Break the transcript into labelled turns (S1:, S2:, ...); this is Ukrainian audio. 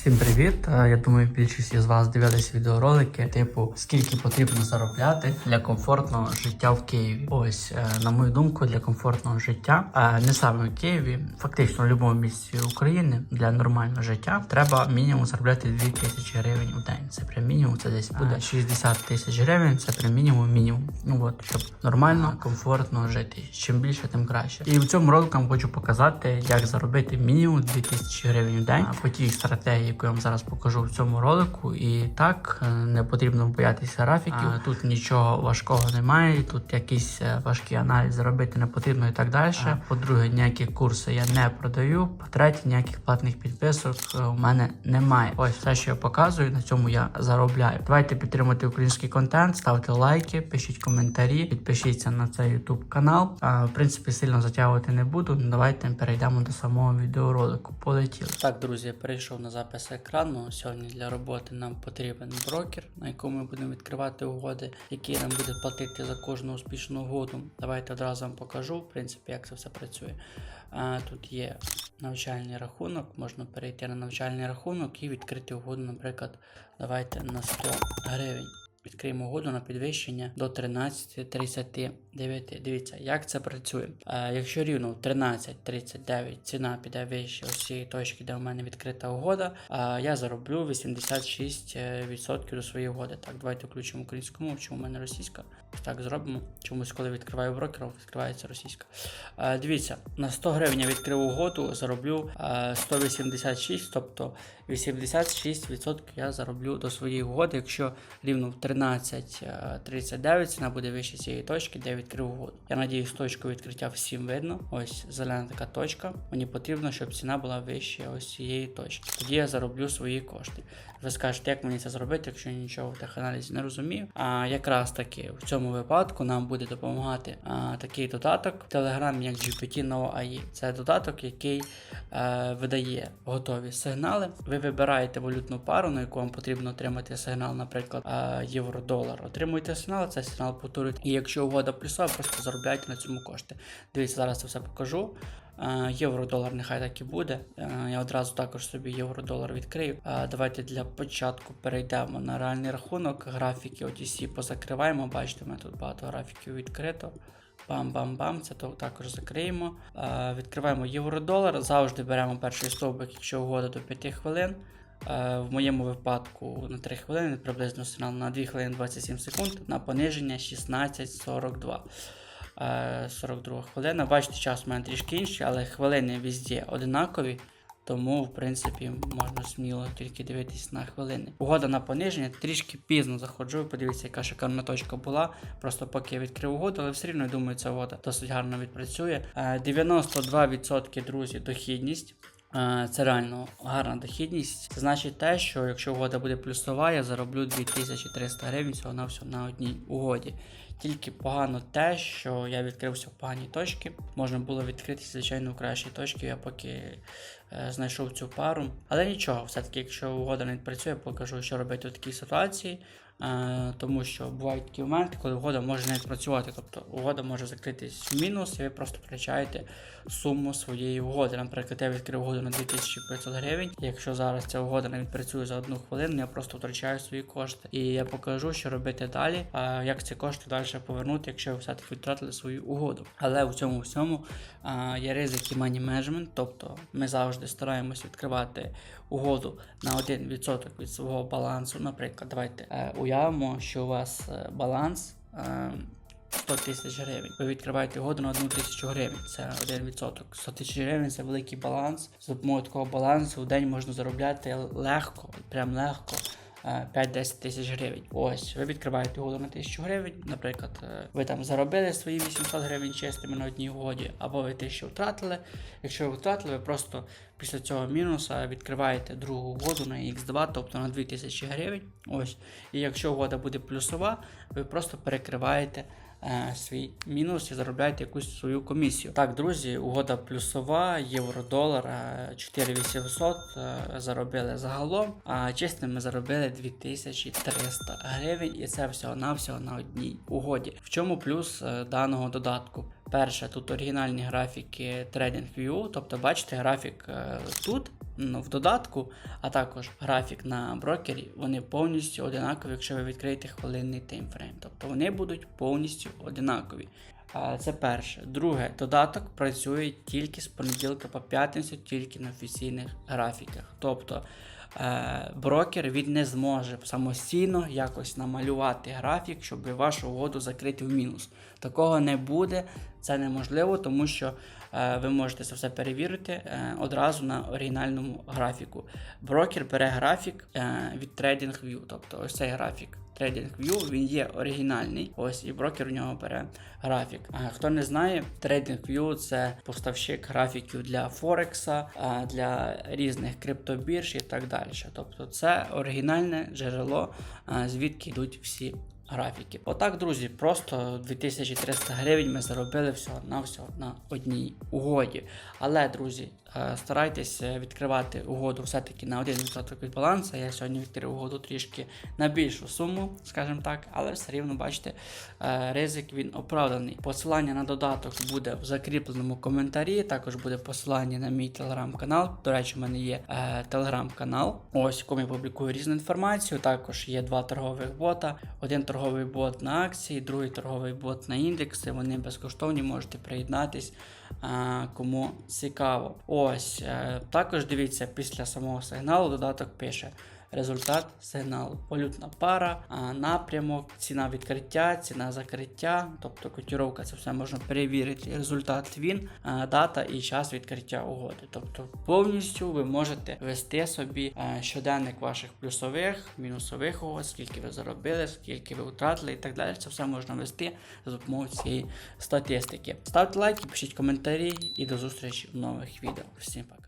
S1: Всім привіт! Е, Я думаю, більшість із вас дивились відеоролики, типу скільки потрібно заробляти для комфортного життя в Києві. Ось е, на мою думку, для комфортного життя, е, не саме в Києві, фактично в будь-якому місці України для нормального життя треба мінімум заробляти 2 тисячі гривень у день. Це прям мінімум, це десь буде 60 тисяч гривень. Це прям мінімум мінімум. Ну от щоб нормально, комфортно жити. Чим більше, тим краще. І в цьому ролику хочу показати, як заробити мінімум 2 тисячі гривень у день по тій стратегії, яку я вам зараз покажу в цьому ролику. І так е, не потрібно боятися графіків. А, тут нічого важкого немає. Тут якийсь е, важкий аналіз робити не потрібно і так далі. По-друге, ніякі курси я не продаю. По-третє, ніяких платних підписок е, у мене немає. Ось все, що я показую, на цьому я заробляю. Давайте підтримати український контент, ставте лайки, пишіть коментарі, підпишіться на цей YouTube канал. А, в принципі, сильно затягувати не буду. Давайте перейдемо до самого відеоролику. Полетіли. Так, друзі, я перейшов на запис екрану. Сьогодні для роботи нам потрібен брокер, на якому ми будемо відкривати угоди, які нам буде платити за кожну успішну угоду. Давайте одразу вам покажу, в принципі, як це все працює. А, тут є навчальний рахунок, можна перейти на навчальний рахунок і відкрити угоду, наприклад, давайте на 100 гривень. Відкриємо угоду на підвищення до 13.39. Дивіться, як це працює. Е, якщо рівно 13.39 ціна піде вище ось цієї точки, де у мене відкрита угода, е, я зароблю 86% до своєї угоди. Так, давайте включимо українську мову, чому у мене російська. Так зробимо. Чомусь, коли відкриваю брокерів, відкривається російська. Е, дивіться, на 100 гривень я відкрив угоду, зароблю е, 186, тобто 86% я зароблю до своєї угоди, якщо рівно в 13.39 ціна буде вище цієї точки, де відкрив угоду. Я надіюсь, точку відкриття всім видно. Ось зелена така точка. Мені потрібно, щоб ціна була вище ось цієї точки. Тоді я зароблю свої кошти. Ви скажете, як мені це зробити, якщо нічого в теханалізі не розумію. А якраз таки в цьому випадку нам буде допомагати а, такий додаток Telegram, як GPT Nova AI. Це додаток, який е, видає готові сигнали. Ви вибираєте валютну пару, на яку вам потрібно отримати сигнал, наприклад, е, євро-долар. Отримуєте сигнал, цей сигнал повторюєте. І якщо угода плюсова, просто заробляйте на цьому кошти. Дивіться, зараз це все покажу. Е, Євро-долар нехай так і буде. Е, Я одразу також собі євро-долар відкрию. Е, Давайте для початку перейдемо на реальний рахунок. Графіки OTC позакриваємо. Бачите, мене тут багато графіків відкрито. Бам-бам-бам, це то також закриємо. Відкриваємо євро-долар. Завжди беремо перший стовбик, якщо угода до 5 хвилин. Е, В моєму випадку на 3 хвилини, приблизно сигнал на 2 хвилини 27 секунд, на пониження 16.42. Е, 42 хвилина. Бачите, час у мене трішки інший, але хвилини везде одинакові. Тому, в принципі, можна сміло тільки дивитись на хвилини. Угода на пониження, трішки пізно заходжу. Подивіться, яка шикарна точка була. Просто поки я відкрив угоду, але все рівно я думаю, ця угода досить гарно відпрацює. Е, 92% друзі, дохідність. Е, Це реально гарна дохідність. Це значить те, що якщо угода буде плюсова, я зароблю 2300 гривень всього на всього на одній угоді. Тільки погано те, що я відкрився в поганій точці. Можна було відкритися, звичайно, в кращій точці, я поки е, знайшов цю пару. Але нічого, все-таки, якщо угода не працює, покажу, що робити у такій ситуації. Е, тому що бувають такі моменти, коли угода може не працювати. Тобто угода може закритись в мінус, і ви просто втрачаєте суму своєї угоди. Наприклад, я відкрив угоду на 2500 гривень. Якщо зараз ця угода не відпрацює за одну хвилину, я просто втрачаю свої кошти. І я покажу, що робити далі, а як ці кошти далі повернути, якщо ви все-таки втратили свою угоду. Але у цьому всьому а, є ризик і money management, тобто ми завжди стараємось відкривати угоду на 1% від свого балансу. Наприклад, давайте е, уявимо, що у вас е, баланс. Е, 100 тисяч гривень. Ви відкриваєте угоду на 1 тисячу гривень. Це 1%. 100 тисяч гривень це великий баланс. За допомогою такого балансу в день можна заробляти легко, прям легко. Е, 5-10 тисяч гривень. Ось, ви відкриваєте угоду на 1000 гривень. Наприклад, е, ви там заробили свої 800 гривень чистими на одній угоді, або ви 1000 втратили. Якщо ви втратили, ви просто після цього мінуса відкриваєте другу угоду на X2, тобто на 2000 гривень. Ось. І якщо угода буде плюсова, ви просто перекриваєте е, свій мінус і заробляєте якусь свою комісію. Так, друзі, угода плюсова, євро-долар е, 4800 е, заробили загалом, а чесно, ми заробили 2300 гривень, і це всього-навсього на одній угоді. В чому плюс е, даного додатку? Перше, тут оригінальні графіки TradingView, тобто бачите, графік е, тут ну, в додатку, а також графік на брокері, вони повністю одинакові, якщо ви відкриєте хвилинний таймфрейм. Тобто вони будуть повністю одинакові. А, Це перше. Друге, додаток працює тільки з понеділка по п'ятницю, тільки на офіційних графіках. Тобто е, брокер він не зможе самостійно якось намалювати графік, щоб вашу угоду закрити в мінус. Такого не буде, це неможливо, тому що е, ви можете це все перевірити е, одразу на оригінальному графіку. Брокер бере графік е, від TradingView, тобто ось цей графік. TradingView, він є оригінальний. Ось і брокер у нього бере графік. А хто не знає, TradingView це поставщик графіків для Форекса, для різних криптобірж і так далі. Тобто це оригінальне джерело, звідки йдуть всі. Графіки. Отак, друзі, просто 2300 гривень ми заробили всього на всього на одній угоді. Але, друзі, е, старайтесь е, відкривати угоду все-таки на 1% від балансу. Я сьогодні відкрив угоду трішки на більшу суму, скажімо так, але все рівно, бачите, е, ризик він оправданий. Посилання на додаток буде в закріпленому коментарі. Також буде посилання на мій телеграм-канал. До речі, у мене є телеграм-канал, ось в якому я публікую різну інформацію. Також є два торгових бота. Один торговий бот на акції, другий торговий бот на індекси. Вони безкоштовні, можете приєднатись. Кому цікаво. Ось е, також дивіться, після самого сигналу додаток пише результат сигналу. Валютна пара, напрямок, ціна відкриття, ціна закриття, тобто котіровка, це все можна перевірити. Результат він, дата і час відкриття угоди. Тобто повністю ви можете вести собі щоденник ваших плюсових, мінусових угод, скільки ви заробили, скільки ви втратили і так далі. Це все можна вести за допомогою цієї статистики. Ставте лайки, пишіть коментарі і до зустрічі в нових відео. Всім пока.